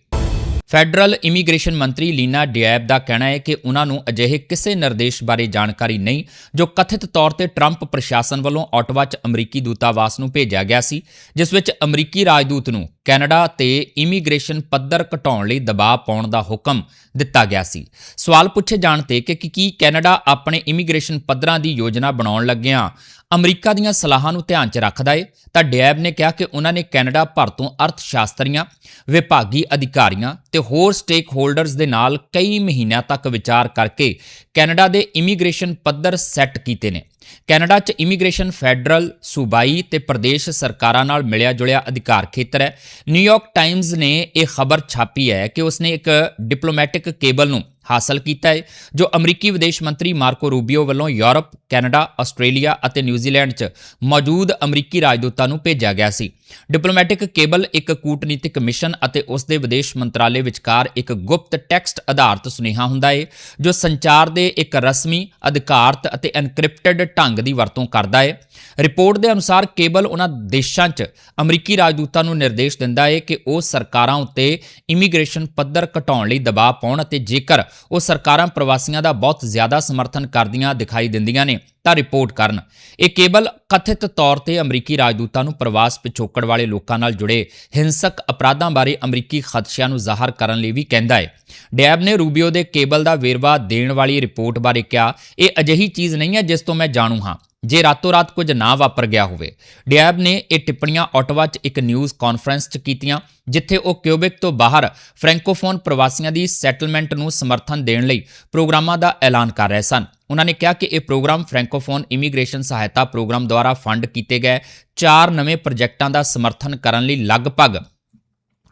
ਫੈਡਰਲ ਇਮੀਗ੍ਰੇਸ਼ਨ ਮੰਤਰੀ ਲੀਨਾ ਡਿਐਬ ਦਾ ਕਹਿਣਾ ਹੈ ਕਿ ਉਹਨਾਂ ਨੂੰ ਅਜਿਹੇ ਕਿਸੇ ਨਿਰਦੇਸ਼ ਬਾਰੇ ਜਾਣਕਾਰੀ ਨਹੀਂ, ਜੋ ਕਥਿਤ ਤੌਰ ਤੇ ਟਰੰਪ ਪ੍ਰਸ਼ਾਸਨ ਵੱਲੋਂ ਆਟਵਾ 'ਚ ਅਮਰੀਕੀ ਦੂਤਾਵਾਸ ਨੂੰ ਭੇਜਿਆ ਗਿਆ ਸੀ, ਜਿਸ ਵਿੱਚ ਅਮਰੀਕੀ ਰਾਜਦੂਤ ਨੂੰ ਕੈਨੇਡਾ ਤੇ ਇਮੀਗ੍ਰੇਸ਼ਨ ਪੱਧਰ ਘਟਾਉਣ ਲਈ ਦਬਾਅ ਪਾਉਣ ਦਾ ਹੁਕਮ ਦਿੱਤਾ ਗਿਆ ਸੀ। ਸਵਾਲ ਪੁੱਛੇ ਜਾਣ ਤੇ ਕਿ ਕੀ ਕੈਨੇਡਾ ਆਪਣੇ ਇਮੀਗ੍ਰੇਸ਼ਨ ਪੱਧਰਾਂ ਦੀ ਯੋਜਨਾ ਬਣਾਉਣ ਲੱਗਿਆਂ ਅਮਰੀਕਾ ਦੀਆਂ ਸਲਾਹਾਂ ਨੂੰ ਧਿਆਨ 'ਚ ਰੱਖਦਾ ਏ? ਤਾਂ ਡੈਬ ਨੇ ਕਿਹਾ ਕਿ ਉਹਨਾਂ ਨੇ ਕੈਨੇਡਾ ਭਰ ਤੋਂ ਅਰਥ ਸ਼ਾਸਤਰੀਆਂ ਵਿਭਾਗੀ ਅਧਿਕਾਰੀਆਂ ਤੇ ਹੋਰ ਸਟੇਕ ਹੋਲਡਰਸ ਦੇ ਨਾਲ ਕਈ ਮਹੀਨਿਆਂ ਤੱਕ ਵਿਚਾਰ ਕਰਕੇ ਕੈਨੇਡਾ ਦੇ ਇਮੀਗ੍ਰੇਸ਼ਨ ਪੱਧਰ ਸੈੱਟ ਕੀਤੇ ਨੇ। ਕੈਨੇਡਾ 'ਚ ਇਮੀਗ੍ਰੇਸ਼ਨ ਫੈਡਰਲ, ਸੂਬਾਈ ਤੇ ਪ੍ਰਦੇਸ਼ ਸਰਕਾਰਾਂ ਨਾਲ ਮਿਲਿਆ ਜੁਲਿਆ ਅਧਿਕਾਰ ਖੇਤਰ ਹੈ। ਨਿਊਯਾਰਕ ਟਾਈਮਜ਼ ਨੇ ਇਹ ਖਬਰ ਛਾਪੀ ਹੈ ਕਿ ਉਸਨੇ ਇੱਕ ਡਿਪਲੋਮੈਟਿਕ ਕੇਬਲ ਨੂੰ ਹਾਸਲ ਕੀਤਾ ਹੈ, ਜੋ ਅਮਰੀਕੀ ਵਿਦੇਸ਼ ਮੰਤਰੀ ਮਾਰਕੋ ਰੂਬੀਓ ਵੱਲੋਂ ਯੂਰਪ, ਕੈਨੇਡਾ, ਆਸਟ੍ਰੇਲੀਆ ਅਤੇ ਨਿਊਜ਼ੀਲੈਂਡ 'ਚ ਮੌਜੂਦ ਅਮਰੀਕੀ ਰਾਜਦੂਤਾਂ ਨੂੰ ਭੇਜਿਆ ਗਿਆ ਸੀ। ਡਿਪਲੋਮੈਟਿਕ ਕੇਬਲ ਇੱਕ ਕੂਟਨੀਤਿਕ ਮਿਸ਼ਨ ਅਤੇ ਉਸ ਦੇ ਵਿਦੇਸ਼ ਮੰਤਰਾਲੇ ਵਿਚਕਾਰ ਇੱਕ ਗੁਪਤ ਟੈਕਸਟ ਆਧਾਰਿਤ ਸੁਨੇਹਾ ਹੁੰਦਾ ਹੈ ਜੋ ਸੰਚਾਰ ਦੇ ਇੱਕ ਰਸਮੀ, ਅਧਿਕਾਰਤ ਅਤੇ ਐਨਕ੍ਰਿਪਟਡ ਢੰਗ ਦੀ ਵਰਤੋਂ ਕਰਦਾ ਹੈ ਰਿਪੋਰਟ ਦੇ ਅਨੁਸਾਰ ਕੇਬਲ ਉਹਨਾਂ ਦੇਸ਼ਾਂ 'ਚ ਅਮਰੀਕੀ ਰਾਜਦੂਤਾਂ ਨੂੰ ਨਿਰਦੇਸ਼ ਦਿੰਦਾ ਹੈ ਕਿ ਉਹ ਸਰਕਾਰਾਂ ਉੱਤੇ ਇਮੀਗ੍ਰੇਸ਼ਨ ਪੱਧਰ ਘਟਾਉਣ ਲਈ ਦਬਾਅ ਪਾਉਣ ਅਤੇ ਜੇਕਰ ਉਹ ਸਰਕਾਰਾਂ ਪ੍ਰਵਾਸੀਆਂ ਦਾ ਬਹੁਤ ਜ਼ਿਆਦਾ ਸਮਰਥਨ ਕਰਦੀਆਂ ਦਿਖਾਈ ਦਿੰਦੀਆਂ ਨੇ, ਤਾਂ ਰਿਪੋਰਟ ਕਰਨ। ਇਹ ਕੇਬਲ ਕਥਿਤ ਤੌਰ ਤੇ ਅਮਰੀਕੀ ਰਾਜਦੂਤਾਂ ਨੂੰ ਪ੍ਰਵਾਸ ਪਿਛੋਕੜ ਵਾਲੇ ਲੋਕਾਂ ਨਾਲ ਜੁੜੇ ਹਿੰਸਕ ਅਪਰਾਧਾਂ ਬਾਰੇ ਅਮਰੀਕੀ ਖਦਸ਼ਿਆਂ ਨੂੰ ਜ਼ਾਹਰ ਕਰਨ ਲਈ ਵੀ ਕਹਿੰਦਾ ਹੈ। ਡੈਬ ਨੇ ਰੂਬੀਓ ਦੇ ਕੇਬਲ ਦਾ ਵੇਰਵਾ ਦੇਣ ਵਾਲੀ ਰਿਪੋਰਟ ਬਾਰੇ ਕਿਹਾ, ਇਹ ਅਜਿਹੀ ਚੀਜ਼ ਨਹੀਂ ਹੈ ਜਿਸ ਤੋਂ ਮੈਂ ਜਾਣੂ ਹਾਂ। ਜੇ ਰਾਤੋਂ ਰਾਤ ਕੁਝ ਨਾ ਵਾਪਰ ਗਿਆ ਹੋਵੇ। ਡਿਆਬ ਨੇ ਇਹ ਟਿੱਪਣੀਆਂ ਆਟਵਾ 'ਚ ਇੱਕ ਨਿਊਜ਼ ਕਾਨਫਰੰਸ 'ਚ ਕੀਤੀਆਂ, ਜਿੱਥੇ ਉਹ ਕਿਊਬਿਕ ਤੋਂ ਬਾਹਰ ਫ੍ਰੈਂਕੋਫੋਨ ਪ੍ਰਵਾਸੀਆਂ ਦੀ ਸੈਟਲਮੈਂਟ ਨੂੰ ਸਮਰਥਨ ਦੇਣ ਲਈ ਪ੍ਰੋਗਰਾਮਾਂ ਦਾ ਐਲਾਨ ਕਰ ਰਹੇ ਸਨ। ਉਹਨਾਂ ਨੇ ਕਿਹਾ ਕਿ ਇਹ ਪ੍ਰੋਗਰਾਮ ਫ੍ਰੈਂਕੋਫੋਨ ਇਮੀਗ੍ਰੇਸ਼ਨ ਸਹਾਇਤਾ ਪ੍ਰੋਗਰਾਮ ਦੁਆਰਾ ਫੰਡ ਕੀਤੇ ਗਏ ਚਾਰ ਨਵੇਂ ਪ੍ਰੋਜੈਕਟਾਂ ਦਾ ਸਮਰਥਨ ਕਰਨ ਲਈ ਲਗਭਗ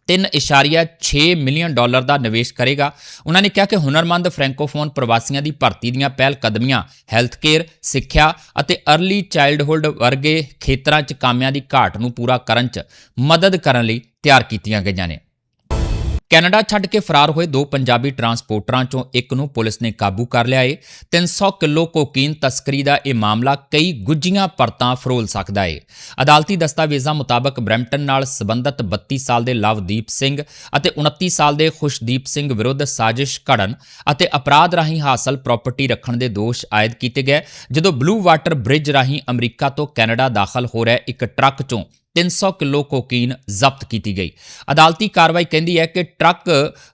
3.6 ਮਿਲੀਅਨ ਡਾਲਰ ਦਾ ਨਿਵੇਸ਼ ਕਰੇਗਾ। ਉਹਨਾਂ ਨੇ ਕਿਹਾ ਕਿ ਹੁਨਰਮੰਦ ਫ੍ਰੈਂਕੋਫੋਨ ਪ੍ਰਵਾਸੀਆਂ ਦੀ ਭਰਤੀ ਦੀਆਂ ਪਹਿਲ ਕਦਮੀਆਂ ਹੈਲਥ ਕੇਅਰ ਸਿੱਖਿਆ ਅਤੇ ਅਰਲੀ ਚਾਈਲਡਹੁੱਡ ਵਰਗੇ ਖੇਤਰਾਂ 'ਚ ਕਾਮਿਆਂ ਦੀ ਘਾਟ ਨੂੰ ਪੂਰਾ ਕਰਨ 'ਚ ਮਦਦ ਕਰਨ ਲਈ ਤਿਆਰ ਕੀਤੀਆਂ ਗਈਆਂ ਨੇ। ਕੈਨੇਡਾ ਛੱਡ ਕੇ ਫਰਾਰ ਹੋਏ ਦੋ ਪੰਜਾਬੀ ਟਰਾਂਸਪੋਰਟਰਾਂ ਚੋਂ ਇੱਕ ਨੂੰ ਪੁਲਿਸ ਨੇ ਕਾਬੂ ਕਰ ਲਿਆ ਏ। 300 ਕਿਲੋ ਕੋਕੀਨ ਤਸਕਰੀ ਦਾ ਇਹ ਮਾਮਲਾ ਕਈ ਗੁੱਝੀਆਂ ਪਰਤਾਂ ਫਰੋਲ ਸਕਦਾ ਏ। ਅਦਾਲਤੀ ਦਸਤਾਵੇਜ਼ਾਂ ਮੁਤਾਬਕ ਬ੍ਰੈਂਪਟਨ ਨਾਲ ਸੰਬੰਧਤ 32 ਸਾਲ ਦੇ ਲਵਦੀਪ ਸਿੰਘ ਅਤੇ 29 ਸਾਲ ਦੇ ਖੁਸ਼ਦੀਪ ਸਿੰਘ ਵਿਰੁੱਧ ਸਾਜ਼ਿਸ਼ ਘੜਨ ਅਤੇ ਅਪਰਾਧ ਰਾਹੀਂ ਹਾਸਲ ਪ੍ਰਾਪਰਟੀ ਰੱਖਣ ਦੇ ਦੋਸ਼ ਆਇਦ ਕੀਤੇ ਗਏ, ਜਦੋਂ ਬਲੂ ਵਾਟਰ ਬ੍ਰਿਜ ਰਾਹੀਂ ਅਮਰੀਕਾ ਤੋਂ ਕੈਨੇਡਾ ਦਾਖਲ ਹੋ ਰਿਹਾ ਇੱਕ ਟਰੱਕ ਚੋਂ 300 ਕਿਲੋ ਕੋਕੀਨ ਜ਼ਬਤ ਕੀਤੀ ਗਈ। ਅਦਾਲਤੀ ਕਾਰਵਾਈ ਕਹਿੰਦੀ ਹੈ ਕਿ ਟਰੱਕ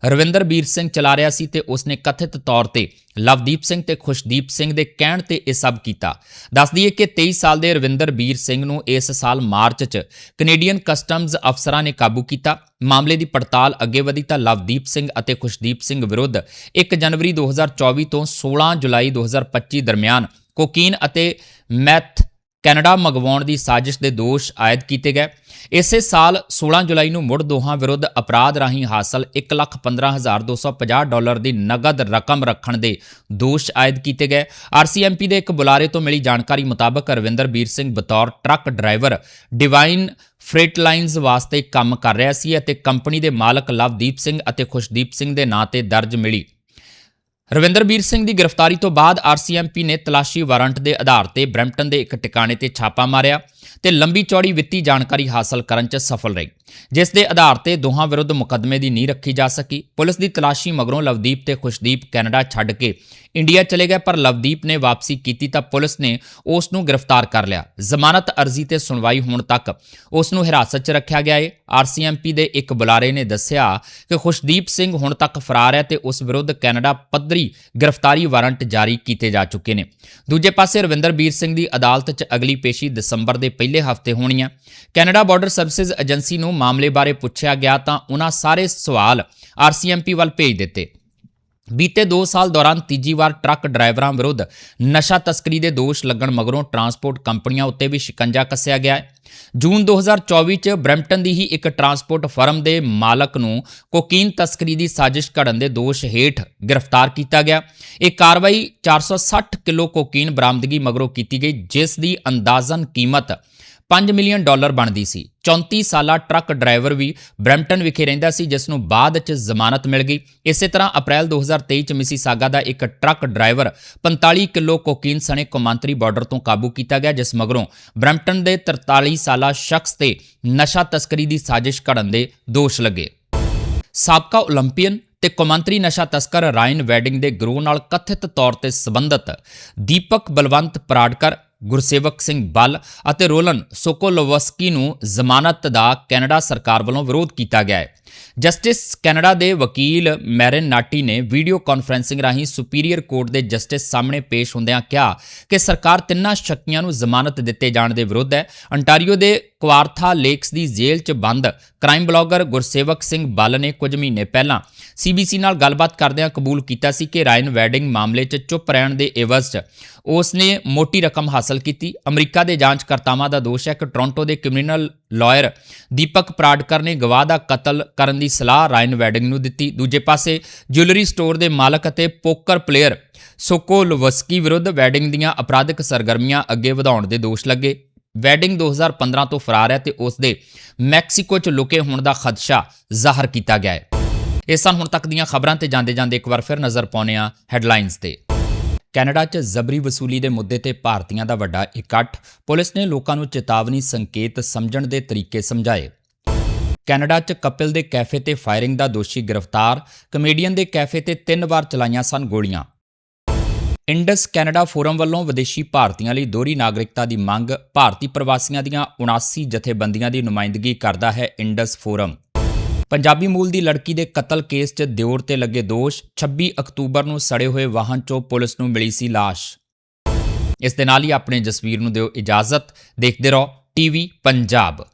ਰਵਿੰਦਰ ਵੀਰ ਸਿੰਘ ਚਲਾ ਰਿਹਾ ਸੀ ਤੇ ਉਸਨੇ ਕਥਿਤ ਤੌਰ ਤੇ ਲਵਦੀਪ ਸਿੰਘ ਤੇ ਖੁਸ਼ਦੀਪ ਸਿੰਘ ਦੇ ਕਹਿਣ ਤੇ ਇਹ ਸਭ ਕੀਤਾ। ਦੱਸ ਦਈਏ ਕਿ 23 ਸਾਲ ਦੇ ਰਵਿੰਦਰ ਵੀਰ ਸਿੰਘ ਨੂੰ ਇਸ ਸਾਲ ਮਾਰਚ 'ਚ ਕੈਨੇਡੀਅਨ ਕਸਟਮਜ਼ ਅਫਸਰਾਂ ਨੇ ਕਾਬੂ ਕੀਤਾ। ਮਾਮਲੇ ਦੀ ਪੜਤਾਲ ਅੱਗੇ ਵਧੀ ਤਾਂ ਲਵਦੀਪ ਸਿੰਘ ਅਤੇ ਖੁਸ਼ਦੀਪ ਸਿੰਘ ਵਿਰੁੱਧ 1 ਜਨਵਰੀ 2024 ਤੋਂ 16 ਜੁਲਾਈ 2025 ਦਰਮਿਆਨ ਕੋਕੀਨ ਅਤੇ ਮੈਥ ਕੈਨੇਡਾ ਮੰਗਵਾਉਣ ਦੀ ਸਾਜ਼ਿਸ਼ ਦੇ ਦੋਸ਼ ਆਇਦ ਕੀਤੇ ਗਏ। ਇਸੇ ਸਾਲ 16 ਜੁਲਾਈ ਨੂੰ ਮੁੜ ਦੋਹਾਂ ਵਿਰੁੱਧ ਅਪਰਾਧ ਰਾਹੀਂ ਹਾਸਲ 115250 ਡਾਲਰ ਦੀ ਨਗਦ ਰਕਮ ਰੱਖਣ ਦੇ ਦੋਸ਼ ਆਇਦ ਕੀਤੇ ਗਏ। ਆਰਸੀਐਮਪੀ ਦੇ ਇੱਕ ਬੁਲਾਰੇ ਤੋਂ ਮਿਲੀ ਜਾਣਕਾਰੀ ਮੁਤਾਬਕ ਰਵਿੰਦਰ ਵੀਰ ਸਿੰਘ ਬਤੌਰ truck driver Divine Freight Lines ਵਾਸਤੇ ਕੰਮ ਕਰ ਰਿਹਾ ਸੀ ਅਤੇ ਕੰਪਨੀ ਦੇ ਮਾਲਕ ਲਵਦੀਪ ਸਿੰਘ ਅਤੇ ਖੁਸ਼ਦੀਪ ਸਿੰਘ ਦੇ ਨਾਂ ਤੇ ਦਰਜ ਮਿਲੀ। ਰਵਿੰਦਰਬੀਰ ਸਿੰਘ ਦੀ ਗ੍ਰਿਫਤਾਰੀ ਤੋਂ ਬਾਅਦ ਆਰਸੀਐਮਪੀ ਨੇ ਤਲਾਸ਼ੀ ਵਾਰੰਟ ਦੇ ਆਧਾਰ ਤੇ ਬਰੈਂਪਟਨ ਦੇ ਇੱਕ ਟਿਕਾਣੇ ਤੇ ਛਾਪਾ ਮਾਰਿਆ। ਤੇ ਲੰਬੀ ਚੌੜੀ ਵਿੱਤੀ ਜਾਣਕਾਰੀ ਹਾਸਲ ਕਰਨ 'ਚ ਸਫਲ ਰਹੀ, ਜਿਸ ਦੇ ਆਧਾਰ ਤੇ ਦੋਹਾਂ ਵਿਰੁੱਧ ਮੁਕੱਦਮੇ ਦੀ ਨੀਂਹ ਰੱਖੀ ਜਾ ਸਕੀ। ਪੁਲਿਸ ਦੀ ਤਲਾਸ਼ੀ ਮਗਰੋਂ ਲਵਦੀਪ ਤੇ ਖੁਸ਼ਦੀਪ ਕੈਨੇਡਾ ਛੱਡ ਕੇ ਇੰਡੀਆ ਚਲੇ ਗਏ, ਪਰ ਲਵਦੀਪ ਨੇ ਵਾਪਸੀ ਕੀਤੀ ਤਾਂ ਪੁਲਿਸ ਨੇ ਉਸ ਨੂੰ ਗ੍ਰਿਫਤਾਰ ਕਰ ਲਿਆ। ਜ਼ਮਾਨਤ ਅਰਜ਼ੀ ਤੇ ਸੁਣਵਾਈ ਹੋਣ ਤੱਕ ਉਸ ਨੂੰ ਹਿਰਾਸਤ 'ਚ ਰੱਖਿਆ ਗਿਆ ਹੈ ਆਰਸੀਐਮਪੀ ਦੇ ਇੱਕ ਬੁਲਾਰੇ ਨੇ ਦੱਸਿਆ ਕਿ ਖੁਸ਼ਦੀਪ ਸਿੰਘ ਹੁਣ ਤੱਕ ਫਰਾਰ ਹੈ ਤੇ ਉਸ ਵਿਰੁੱਧ ਕੈਨੇਡਾ ਪੱਧਰੀ ਗ੍ਰਿਫਤਾਰੀ ਵਾਰੰਟ ਜਾਰੀ ਕੀਤੇ ਜਾ ਚੁੱਕੇ ਨੇ। ਦੂਜੇ ਪਾਸੇ ਰਵਿੰਦਰਬੀਰ ਸਿੰਘ ਦੀ ਅਦਾਲਤ 'ਚ ਅਗਲੀ ਪੇਸ਼ੀ ਦਸੰਬਰ ਦੇ ਪਹਿਲੇ ਹਫ਼ਤੇ ਹੋਣੀ ਹੈ ਕੈਨੇਡਾ ਬਾਰਡਰ ਸਰਵਿਸਿਜ਼ ਏਜੰਸੀ ਨੂੰ ਮਾਮਲੇ ਬਾਰੇ ਪੁੱਛਿਆ ਗਿਆ ਤਾਂ ਉਹਨਾਂ ਸਾਰੇ ਸਵਾਲ ਆਰਸੀਐਮਪੀ ਵੱਲ ਭੇਜ ਦਿੱਤੇ। ਬੀਤੇ 2 ਸਾਲ ਦੌਰਾਨ ਤੀਜੀ ਵਾਰ ਟਰੱਕ ਡਰਾਈਵਰਾਂ ਵਿਰੁੱਧ ਨਸ਼ਾ ਤਸਕਰੀ ਦੇ ਦੋਸ਼ ਲੱਗਣ ਮਗਰੋਂ ਟਰਾਂਸਪੋਰਟ ਕੰਪਨੀਆਂ ਉੱਤੇ ਵੀ ਸ਼ਿਕੰਜਾ ਕੱਸਿਆ ਗਿਆ ਹੈ। ਜੂਨ 2024 ਚ ਬ੍ਰੈਂਪਟਨ ਦੀ ਹੀ ਇੱਕ ਟਰਾਂਸਪੋਰਟ ਫਰਮ ਦੇ ਮਾਲਕ ਨੂੰ ਕੋਕੀਨ ਤਸਕਰੀ ਦੀ ਸਾਜ਼ਿਸ਼ ਘੜਨ ਦੇ ਦੋਸ਼ ਹੇਠ ਗ੍ਰਿਫਤਾਰ ਕੀਤਾ ਗਿਆ। ਇਹ ਕਾਰਵਾਈ 460 ਕਿਲੋ ਕੋਕੀਨ ਬਰਾਮਦਗੀ ਮਗਰੋਂ ਕੀਤੀ ਗਈ, ਜਿਸ ਦੀ ਅੰਦਾਜ਼ਨ ਕੀਮਤ 5 ਮਿਲੀਅਨ ਡਾਲਰ ਬਣਦੀ ਸੀ। 34 ਸਾਲਾ ਟਰੱਕ ਡਰਾਈਵਰ ਵੀ ਬ੍ਰੈਂਪਟਨ ਵਿਖੇ ਰਹਿੰਦਾ ਸੀ ਜਿਸ ਨੂੰ ਬਾਅਦ 'ਚ ਜ਼ਮਾਨਤ ਮਿਲ ਗਈ। ਇਸੇ ਤਰ੍ਹਾਂ ਅਪ੍ਰੈਲ 2023 'ਚ ਮਿਸੀ ਸਾਗਾ ਦਾ ਇੱਕ ਟਰੱਕ ਡਰਾਈਵਰ 45 ਕਿਲੋ ਕੋਕੀਨ ਸਣੇ ਕੌਮਾਂਤਰੀ ਬਾਰਡਰ ਤੋਂ ਕਾਬੂ ਕੀਤਾ ਗਿਆ, ਜਿਸ ਮਗਰੋਂ ਬ੍ਰੈਂਪਟਨ ਦੇ 43 ਸਾਲਾ ਸ਼ਖਸ ਤੇ ਨਸ਼ਾ ਤਸਕਰੀ ਦੀ ਸਾਜ਼ਿਸ਼ ਘੜਨ ਦੇ ਦੋਸ਼ ਲੱਗੇ। ਸਾਬਕਾ 올림픽ੀਅਨ ਤੇ ਕੌਮਾਂਤਰੀ ਨਸ਼ਾ ਤਸਕਰ ਰਾਇਨ ਵੈਡਿੰਗ ਦੇ ਗਰੋਹ ਨਾਲ ਕਥਿਤ ਤੌਰ ਤੇ ਸੰਬੰਧਤ ਦੀਪਕ ਬਲਵੰਤ ਪਰਾੜਕਰ ਗੁਰਸੇਵਕ ਸਿੰਘ ਬੱਲ ਅਤੇ ਰੋਲਨ ਸੋਕੋਲੋਵਸਕੀ ਨੂੰ ਜ਼ਮਾਨਤ ਦਾ ਕੈਨੇਡਾ ਸਰਕਾਰ ਵੱਲੋਂ ਵਿਰੋਧ ਕੀਤਾ ਗਿਆ ਹੈ। ਜਸਟਿਸ ਕੈਨੇਡਾ ਦੇ ਵਕੀਲ ਮੈਰਨ ਨਾਟੀ ਨੇ ਵੀਡੀਓ ਕਾਨਫਰੈਂਸਿੰਗ ਰਾਹੀਂ ਸੁਪੀਰੀਅਰ ਕੋਰਟ ਦੇ ਜਸਟਿਸ ਸਾਹਮਣੇ ਪੇਸ਼ ਹੁੰਦਿਆਂ ਕਿਹਾ ਕਿ ਸਰਕਾਰ ਤਿੰਨਾਂ ਸ਼ੱਕੀਆਂ ਨੂੰ ਜ਼ਮਾਨਤ ਦਿੱਤੇ ਜਾਣ ਦੇ ਵਿਰੁੱਧ ਹੈ। ਅੰਟਾਰੀਓ ਦੇ ਕੁਆਰਥਾ ਲੇਕਸ ਦੀ ਜੇਲ੍ਹ 'ਚ ਬੰਦ, ਕ੍ਰਾਈਮ ਬਲੌਗਰ ਗੁਰਸੇਵਕ ਸਿੰਘ ਬੱਲ ਨੇ ਕੁਝ ਮਹੀਨੇ ਪਹਿਲਾਂ ਸੀਬੀਸੀ ਨਾਲ ਗੱਲਬਾਤ ਕਰਦਿਆਂ ਕਬੂਲ ਕੀਤਾ ਸੀ ਕਿ ਰਾਇਨ ਵੈਡਿੰਗ ਮਾਮਲੇ 'ਚ ਚੁੱਪ ਰਹਿਣ ਦੇ ਇਵਜ਼ 'ਚ ਉਸ ਨੇ ਮੋਟੀ ਰਕਮ ਹਾਸਲ ਕੀਤੀ। ਅਮਰੀਕਾ ਦੇ ਜਾਂਚਕਰਤਾਵਾਂ ਦਾ ਦੋਸ਼ ਹੈ ਕਿ ਟੋਰਾਂਟੋ ਦੇ ਕ੍ਰਿਮੀਨਲ ਲਾਇਰ ਦੀਪਕ ਪ੍ਰਾਡਕਰ ਨੇ ਗਵਾਹ ਦਾ ਕਤਲ ਕਰਨ ਦੀ ਸਲਾਹ ਰਾਇਨ ਵੈਡਿੰਗ ਨੂੰ ਦਿੱਤੀ। ਦੂਜੇ ਪਾਸੇ ਜਿਊਲਰੀ ਸਟੋਰ ਦੇ ਮਾਲਕ ਅਤੇ ਪੋਕਰ ਪਲੇਅਰ ਸੋਕੋਲੋਵਸਕੀ ਵਿਰੁੱਧ ਵੈਡਿੰਗ ਦੀਆਂ ਅਪਰਾਧਿਕ ਸਰਗਰਮੀਆਂ ਅੱਗੇ ਵਧਾਉਣ ਦੇ ਦੋਸ਼ ਲੱਗੇ। ਵੈਡਿੰਗ 2015 ਤੋਂ ਫਰਾਰ ਹੈ ਤੇ ਉਸ ਦੇ ਮੈਕਸੀਕੋ 'ਚ ਲੁਕੇ ਹੋਣ ਦਾ ਖਦਸ਼ਾ ਜ਼ਾਹਰ ਕੀਤਾ ਗਿਆ ਹੈ। ਇਸ ਸਨ ਹੁਣ ਤੱਕ ਦੀਆਂ ਖਬਰਾਂ ਤੇ ਜਾਂਦੇ ਜਾਂਦੇ ਇੱਕ ਵਾਰ ਫਿਰ ਨਜ਼ਰ ਪਾਉਂਦੇ ਹਾਂ ਹੈਡਲਾਈਨਸ ਤੇ। ਕੈਨੇਡਾ 'ਚ ਜ਼ਬਰੀ ਵਸੂਲੀ ਦੇ ਮੁੱਦੇ ਤੇ ਭਾਰਤੀਆਂ ਦਾ ਵੱਡਾ ਇਕੱਠ, ਪੁਲਿਸ ਨੇ ਲੋਕਾਂ ਨੂੰ ਚੇਤਾਵਨੀ ਸੰਕੇਤ ਸਮਝਣ ਦੇ ਤਰੀਕੇ ਸਮਝਾਏ। ਕੈਨੇਡਾ 'ਚ ਕਪਿਲ ਦੇ ਕੈਫੇ ਤੇ ਫਾਇਰਿੰਗ ਦਾ ਦੋਸ਼ੀ ਗ੍ਰਿਫਤਾਰ, ਕਮੇਡੀਅਨ ਦੇ ਕੈਫੇ ਤੇ ਤਿੰਨ ਵਾਰ ਚਲਾਈਆਂ ਸਨ ਗੋਲੀਆਂ। ਇੰਡਸ ਕੈਨੇਡਾ ਫੋਰਮ ਵੱਲੋਂ ਵਿਦੇਸ਼ੀ ਭਾਰਤੀਆਂ ਲਈ ਦੋਹਰੀ ਨਾਗਰਿਕਤਾ ਦੀ ਮੰਗ ਭਾਰਤੀ ਪ੍ਰਵਾਸੀਆਂ ਦੀਆਂ 79 ਜਥੇਬੰਦੀਆਂ ਦੀ ਨੁਮਾਇੰਦਗੀ ਕਰਦਾ ਹੈ ਇੰਡਸ ਫੋਰਮ। ਪੰਜਾਬੀ ਮੂਲ ਦੀ ਲੜਕੀ ਦੇ ਕਤਲ ਕੇਸ 'ਚ ਦਿਓਰ ਤੇ ਲੱਗੇ ਦੋਸ਼ 26 ਅਕਤੂਬਰ ਨੂੰ ਸੜੇ ਹੋਏ ਵਾਹਨ 'ਚੋਂ ਪੁਲਿਸ ਨੂੰ ਮਿਲੀ ਸੀ ਲਾਸ਼। ਇਸ ਦੇ ਨਾਲ ਹੀ ਆਪਣੇ ਜਸਵੀਰ ਨੂੰ ਦਿਓ ਇਜਾਜ਼ਤ, ਦੇਖਦੇ ਰਹੋ ਟੀਵੀ ਪੰਜਾਬ।